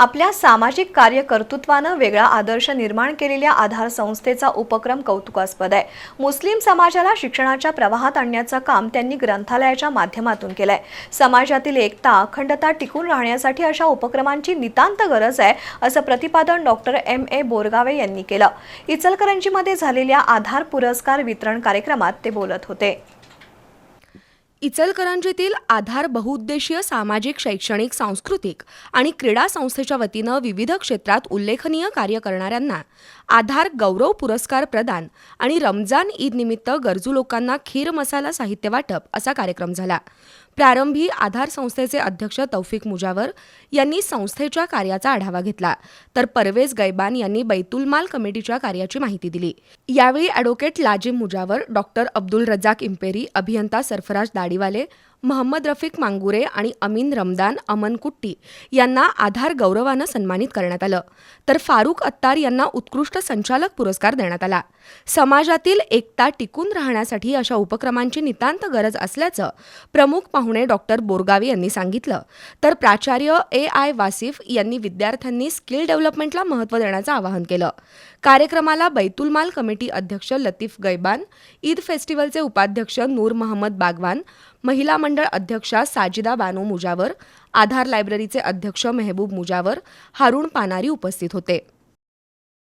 आपल्या सामाजिक कार्यकर्तृत्वानं वेगळा आदर्श निर्माण केलेल्या आधार संस्थेचा उपक्रम कौतुकास्पद आहे. मुस्लिम समाजाला शिक्षणाच्या प्रवाहात आणण्याचं काम त्यांनी ग्रंथालयाच्या माध्यमातून केलंय. समाजातील एकता अखंडता टिकून राहण्यासाठी अशा उपक्रमांची नितांत गरज आहे असं प्रतिपादन डॉक्टर एम. ए. बोरगावे यांनी केलं. इचलकरंजीमध्ये झालेल्या आधार पुरस्कार वितरण कार्यक्रमात ते बोलत होते. इचलकरंजीतील आधार बहुउद्देशीय सामाजिक शैक्षणिक सांस्कृतिक आणि क्रीडा संस्थेच्या वतीनं विविध क्षेत्रात उल्लेखनीय कार्य करणाऱ्यांना आधार गौरव पुरस्कार प्रदान आणि रमजान ईद निमित्त गरजू लोकांना खीर मसाला साहित्य वाटप असा कार्यक्रम झाला. प्रारंभी आधार संस्थेचे अध्यक्ष तौफिक मुजावर यांनी संस्थेच्या कार्याचा आढावा घेतला. तर परवेज गैबान यांनी बैतुलमाल कमिटीच्या कार्याची माहिती दिली. यावेळी अॅडव्होकेट लाजिम मुजावर डॉक्टर अब्दुल रजाक इम्पेरी अभियंता सरफराज गाडीवाले महम्मद रफिक मांगुरे आणि अमीन रमदान अमन कुट्टी यांना आधार गौरवानं सन्मानित करण्यात आलं. तर फारुख अत्तार यांना उत्कृष्ट संचालक पुरस्कार देण्यात आला. समाजातील एकता टिकून राहण्यासाठी अशा उपक्रमांची नितांत गरज असल्याचं प्रमुख पाहुणे डॉक्टर बोरगावे यांनी सांगितलं. तर प्राचार्य ए आय वासिफ यांनी विद्यार्थ्यांनी स्किल डेव्हलपमेंटला महत्त्व देण्याचं आवाहन केलं. कार्यक्रमाला बैतुलमाल कमिटी अध्यक्ष लतीफ गैबान ईद फेस्टिवलचे उपाध्यक्ष नूर महम्मद बागवान महिला मंडळ अध्यक्षा साजिदा बानो मुजावर आधार लायब्ररीचे अध्यक्ष मेहबूब मुजावर हारुण पानारी उपस्थित होते.